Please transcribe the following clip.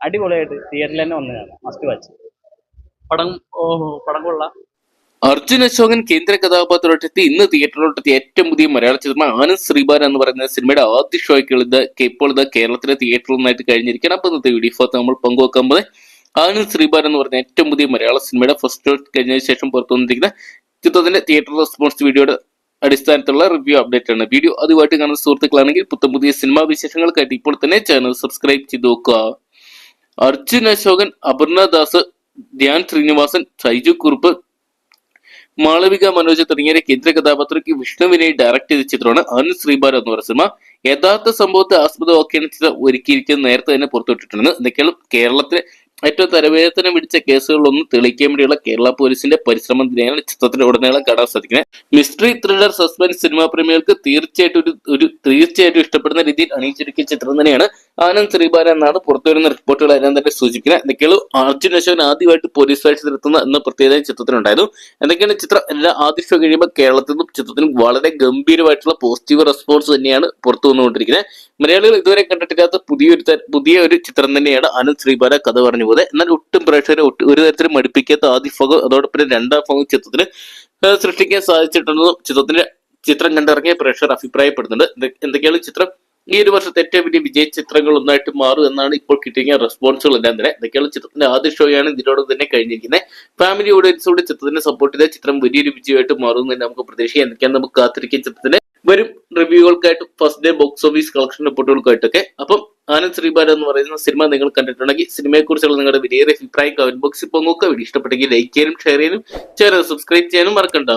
അടിപൊളിയായിട്ട് തിയേറ്ററിൽ തന്നെ വന്ന് കാണാം മസ്റ്റ് വാച്ച് പടം ഓഹോ പടം കൊള്ളാം. അർജുൻ അശോകൻ കേന്ദ്ര കഥാപാത്രമായിട്ടെത്തി ഇന്ന് തിയേറ്ററിലോട്ടെത്തിയ ഏറ്റവും പുതിയ മലയാള ചിത്രം ആനന്ദ് ശ്രീബാൻ എന്ന് പറയുന്ന സിനിമയുടെ ആദ്യ ഷോയ്ക്ക് ഇത് ഇപ്പോൾ ഇത് കേരളത്തിലെ തിയേറ്ററിൽ നിന്നായിട്ട് കഴിഞ്ഞിരിക്കണം അപ്പൊ ഇന്നത്തെ വീഡിയോ നമ്മൾ പങ്കുവെക്കാൻ പോലെ ആനന്ദ് ശ്രീബാൻ എന്ന് പറഞ്ഞ ഏറ്റവും പുതിയ മലയാള സിനിമയുടെ ഫസ്റ്റ് ഷോ കഴിഞ്ഞതിന് ശേഷം പുറത്തു വന്നിരിക്കുന്ന ചിത്രത്തിന്റെ തിയേറ്റർ റെസ്പോൺസ് വീഡിയോയുടെ അടിസ്ഥാനത്തിലുള്ള റിവ്യൂ അപ്ഡേറ്റ് ആണ്. വീഡിയോ അതുമായിട്ട് കാണുന്ന സുഹൃത്തുക്കളാണെങ്കിൽ പുത്തൻ പുതിയ സിനിമാ വിശേഷങ്ങൾക്കായിട്ട് ഇപ്പോൾ തന്നെ ചാനൽ സബ്സ്ക്രൈബ് ചെയ്ത് നോക്കുക അർജുൻ അശോകൻ അപർണദാസ് ധ്യാൻ ശ്രീനിവാസൻ സൈജു കുറുപ്പ് മാളവിക മനോജ് തുടങ്ങിയ കേന്ദ്ര കഥാപാത്രക്ക് വിഷ്ണുവിനെ ഡയറക്ട് ചെയ്ത ചിത്രമാണ് അൻ ശ്രീബാല എന്ന് പറയുന്ന സിനിമ. യഥാർത്ഥ സംഭവത്തെ ആസ്പദമാക്കിയാണ് ചിത്രം ഒരുക്കിയിരിക്കുന്നത്. നേരത്തെ തന്നെ പുറത്തുവിട്ടിട്ടുണ്ട്. എന്തൊക്കെയാണ് കേരളത്തിലെ ഏറ്റവും തലവേദന പിടിച്ച കേസുകളൊന്നും തെളിയിക്കാൻ വേണ്ടിയുള്ള കേരള പോലീസിന്റെ പരിശ്രമം തന്നെയാണ് ചിത്രത്തിന്റെ ഉടനീളം കാണാൻ സാധിക്കുന്നത്. മിസ്റ്ററി ത്രില്ലർ സസ്പെൻസ് സിനിമാ പ്രേമികൾക്ക് തീർച്ചയായിട്ടും ഒരു ഒരു തീർച്ചയായിട്ടും ഇഷ്ടപ്പെടുന്ന രീതിയിൽ അണിയിച്ചൊരുക്കിയ ചിത്രം തന്നെയാണ് ആനന്ദ് ശ്രീബാല എന്നാണ് പുറത്തുവരുന്ന റിപ്പോർട്ടുകൾ എല്ലാം തന്നെ സൂചിപ്പിക്കുന്നത്. എന്തൊക്കെയാണ് അർജുൻ അശോകൻ ആദ്യമായിട്ട് പോലീസ് വേഷത്തിലെത്തുന്ന എന്ന പ്രത്യേകത ചിത്രത്തിനുണ്ടായിരുന്നു എന്തൊക്കെയാണ് ചിത്രം? എല്ലാ ആദ്യ ഷോ കഴിയുമ്പോൾ കേരളത്തിൽ നിന്നും ചിത്രത്തിന് വളരെ ഗംഭീരമായിട്ടുള്ള പോസിറ്റീവ് റെസ്പോൺസ് തന്നെയാണ് പുറത്തു വന്നുകൊണ്ടിരിക്കുന്നത്. മലയാളികൾ ഇതുവരെ കണ്ടിട്ടില്ലാത്ത പുതിയൊരു പുതിയ ഒരു ചിത്രം തന്നെയാണ് ആനന്ദ് ശ്രീബാല കഥ പറഞ്ഞു പോകുന്നത്. എന്നാൽ ഒട്ടും പ്രേക്ഷകരെ ഒരു തരത്തിലും മടുപ്പിക്കാത്ത ആദ്യ ഭാഗം അതോടൊപ്പം രണ്ടാം ഭാഗം ചിത്രത്തിന് സൃഷ്ടിക്കാൻ സാധിച്ചിട്ടുണ്ടെന്നും ചിത്രത്തിന്റെ ചിത്രം കണ്ടിറങ്ങിയ പ്രേക്ഷകർ അഭിപ്രായപ്പെടുന്നുണ്ട്. എന്ത- എന്തൊക്കെയാണ് ചിത്രം? ഈ ഒരു വർഷത്തെ ഏറ്റവും വലിയ വിജയ ചിത്രങ്ങൾ ഒന്നായിട്ട് മാറും എന്നാണ് ഇപ്പോൾ കിട്ടിയ റെസ്പോൺസുകൾ എല്ലാം തന്നെ ഇതൊക്കെയുള്ള ചിത്രത്തിന്റെ ആദ്യ ഷോയാണ് ഇതിനോട് തന്നെ കഴിഞ്ഞിരിക്കുന്നത്. ഫാമിലി ഓഡിയൻസോട് ചിത്രത്തിനെ സപ്പോർട്ട് ചെയ്ത ചിത്രം വലിയൊരു വിജയമായിട്ട് മാറും എന്ന് നമുക്ക് പ്രതീക്ഷിക്കാം. എന്തൊക്കെയാണ് നമുക്ക് കാത്തിരിക്കുന്ന ചിത്രത്തിന്? വരും റിവ്യൂകൾക്കായിട്ട് first day box office collection റിപ്പോർട്ടുകൾക്കായിട്ടൊക്കെ അപ്പം ആനന്ദ് ശ്രീബാല എന്ന് പറയുന്ന സിനിമ നിങ്ങൾ കണ്ടിട്ടുണ്ടെങ്കിൽ സിനിമയെ കുറിച്ചുള്ള നിങ്ങളുടെ വലിയ അഭിപ്രായം കമന്റ് ബോക്സിൽ പങ്കുവെക്കുക വീഡിയോ ഇഷ്ടപ്പെട്ടെങ്കിൽ ലൈക്ക് ചെയ്യാനും ഷെയർ ചെയ്യാനും ചാനൽ സബ്സ്ക്രൈബ് ചെയ്യാനും മറക്കണ്ട.